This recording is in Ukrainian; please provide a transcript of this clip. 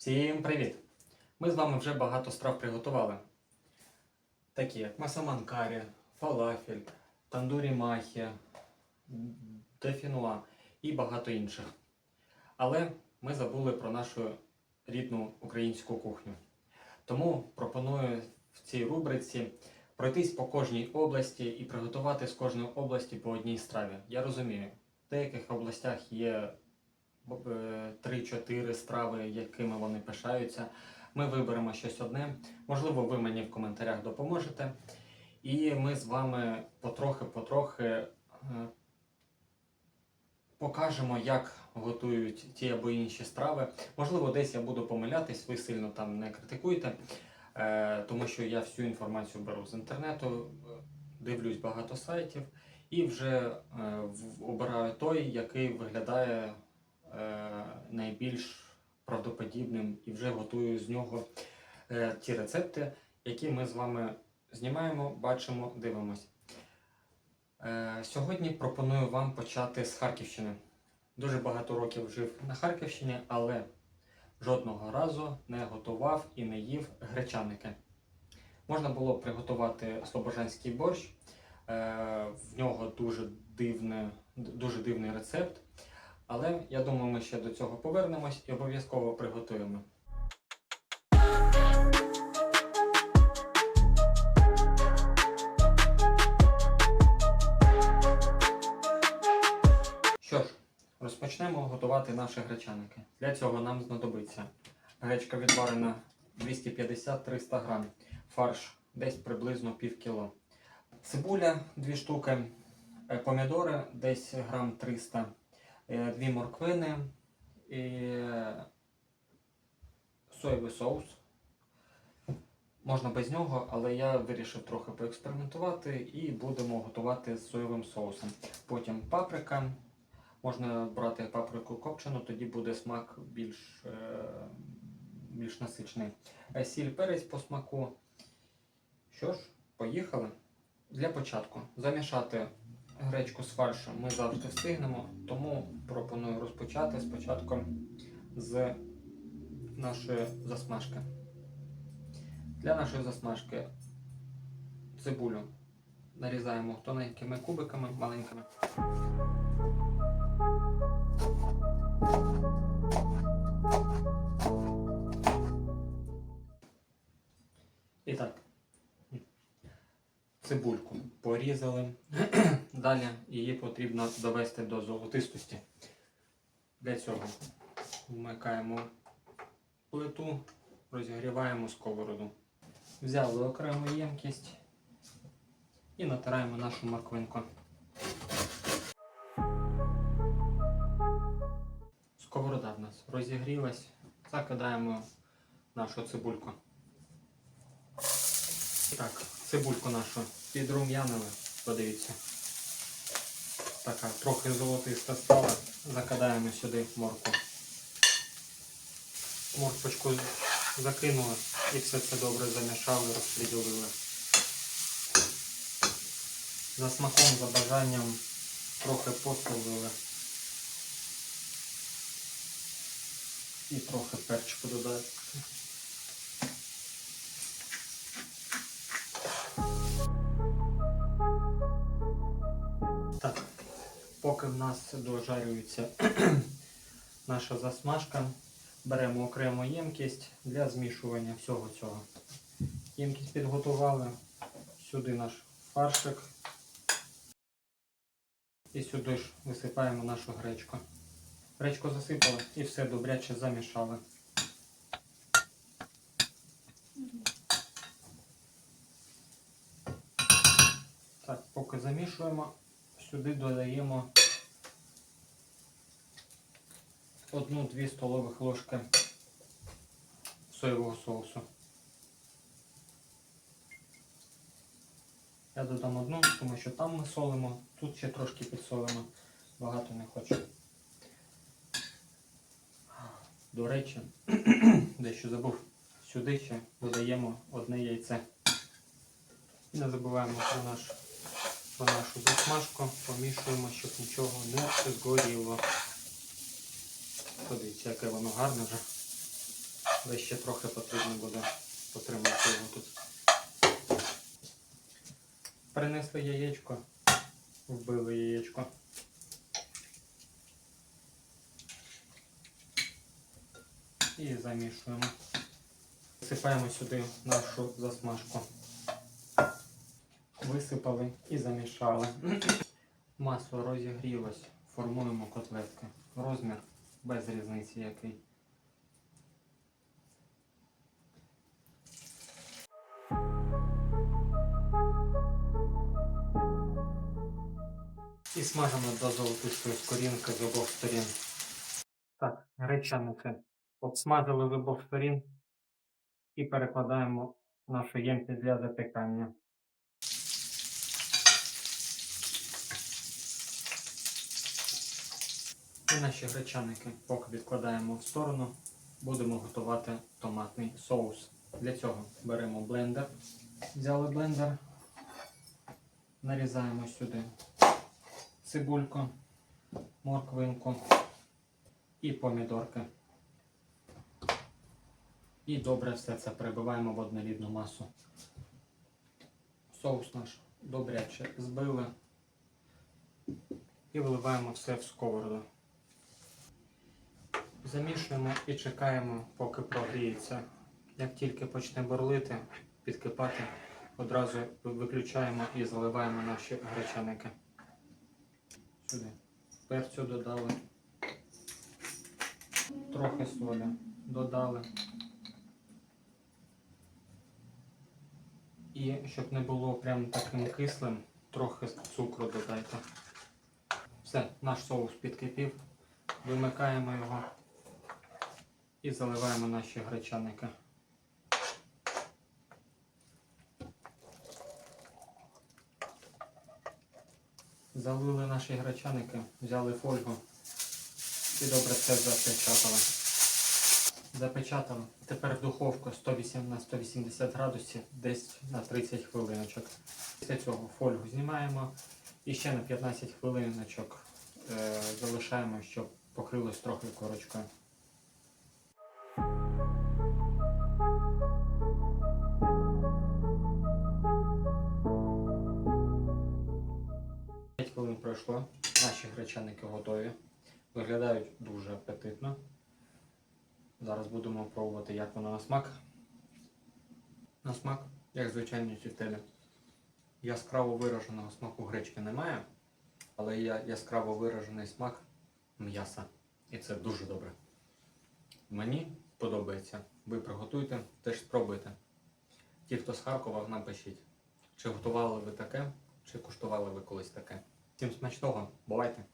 Всім привіт! Ми з вами вже багато страв приготували. Такі як масаман карі, фалафель, тандурі махі, дефінуа і багато інших. Але ми забули про нашу рідну українську кухню. Тому пропоную в цій рубриці пройтись по кожній області і приготувати з кожної області по одній страві. Я розумію, в деяких областях є 3-4 страви, якими вони пишаються. Ми виберемо щось одне. Можливо, ви мені в коментарях допоможете. І ми з вами потрохи-потрохи е, покажемо, як готують ті або інші страви. Можливо, десь я буду помилятись, ви сильно там не критикуйте, е, тому що я всю інформацію беру з інтернету, е, дивлюсь багато сайтів і вже е, обираю той, який виглядає е, найбільш правдоподібним і вже готую з нього е, ті рецепти, які ми з вами знімаємо, бачимо, дивимось. Е, Сьогодні пропоную вам почати з Харківщини. Дуже багато років жив на Харківщині, але жодного разу не готував і не їв гречаники. Можна було приготувати слобожанський борщ. Е, В нього дуже, дивне, дуже дивний рецепт. Але я думаю, ми ще до цього повернемось і обов'язково приготуємо. Що ж, розпочнемо готувати наші гречаники. Для цього нам знадобиться гречка відварена 250-300 грам, фарш десь приблизно пів кіло, цибуля 2 штуки, е, помідори десь грам 300, е, дві морквини і е, соєвий соус. Можна без нього, але я вирішив трохи поекспериментувати і будемо готувати з соєвим соусом. Потім паприка. Можна брати паприку копчену, тоді буде смак більш, е, більш насичний. Е, Сіль перець по смаку. Що ж, поїхали. Для початку замішати гречку з фаршем ми завжди встигнемо, тому пропоную розпочати спочатку з нашої засмажки. Для нашої засмажки цибулю нарізаємо тоненькими кубиками, маленькими. Цибульку порізали. Далі її потрібно довести до золотистості. Для цього вмикаємо плиту, розігріваємо сковороду. Взяли окрему ємкість і натираємо нашу морквинку. Сковорода в нас розігрілась. Закидаємо нашу цибульку. Так, цибульку нашу підрум'янили, подивіться. Така трохи золотиста стала. Закидаємо сюди морку. Морквочку закинули і все це добре замішали, розподілили. За смаком, за бажанням трохи посолили. І трохи перчику додати. Так, поки в нас дожарюється наша засмажка, беремо окрему ємкість для змішування всього цього. Ємкість підготували, сюди наш фаршик. І сюди ж висипаємо нашу гречку. Гречку засипали і все добряче замішали. Так, поки замішуємо, сюди додаємо одну-дві столових ложки соєвого соусу. Я додам одну, тому що там ми солимо, тут ще трошки підсолимо, багато не хочу. До речі, дещо забув, сюди ще додаємо одне яйце. І не забуваємо про, наш, про нашу засмажку, помішуємо, щоб нічого не згоріло. Подивіться, яке воно гарне вже. Але ще трохи потрібно буде потримати його тут. Принесли яєчко, вбили яєчко. І замішуємо. Висипаємо сюди нашу засмажку. Висипали і замішали. Масло розігрілось, формуємо котлетки. Розмір без різниці який. І смажимо до золотистої скорінки з обох сторін. Так, гречаники обсмажили з обох сторін і перекладаємо нашу ємність для запікання. І наші гречаники поки відкладаємо в сторону, будемо готувати томатний соус. Для цього беремо блендер. Взяли блендер, нарізаємо сюди цибульку, морквинку і помідорки. І добре все це перебиваємо в однорідну масу. Соус наш добряче збили і виливаємо все в сковороду. Замішуємо і чекаємо, поки прогріється. Як тільки почне бурлити, підкипати, одразу виключаємо і заливаємо наші гречаники. Сюди. Перцю додали. Трохи соди додали. І щоб не було прям таким кислим, трохи цукру додайте. Все, наш соус підкипів. Вимикаємо його і заливаємо наші гречаники. Залили наші гречаники, взяли фольгу і добре все запечатали. Запечатали. Тепер в духовку 108 на 180 градусів десь на 30 хвилиночок. Після цього фольгу знімаємо і ще на 15 хвилиночок е, залишаємо, щоб покрилось трохи корочкою. Пройшло. Наші гречаники готові. Виглядають дуже апетитно. Зараз будемо пробувати, як воно на смак. На смак, як звичайні тефтелі. Яскраво вираженого смаку гречки немає, але є яскраво виражений смак м'яса. І це дуже добре. Мені подобається. Ви приготуйте, теж спробуйте. Ті, хто з Харкова, напишіть, чи готували ви таке, чи куштували ви колись таке. Всім смачного, бувайте!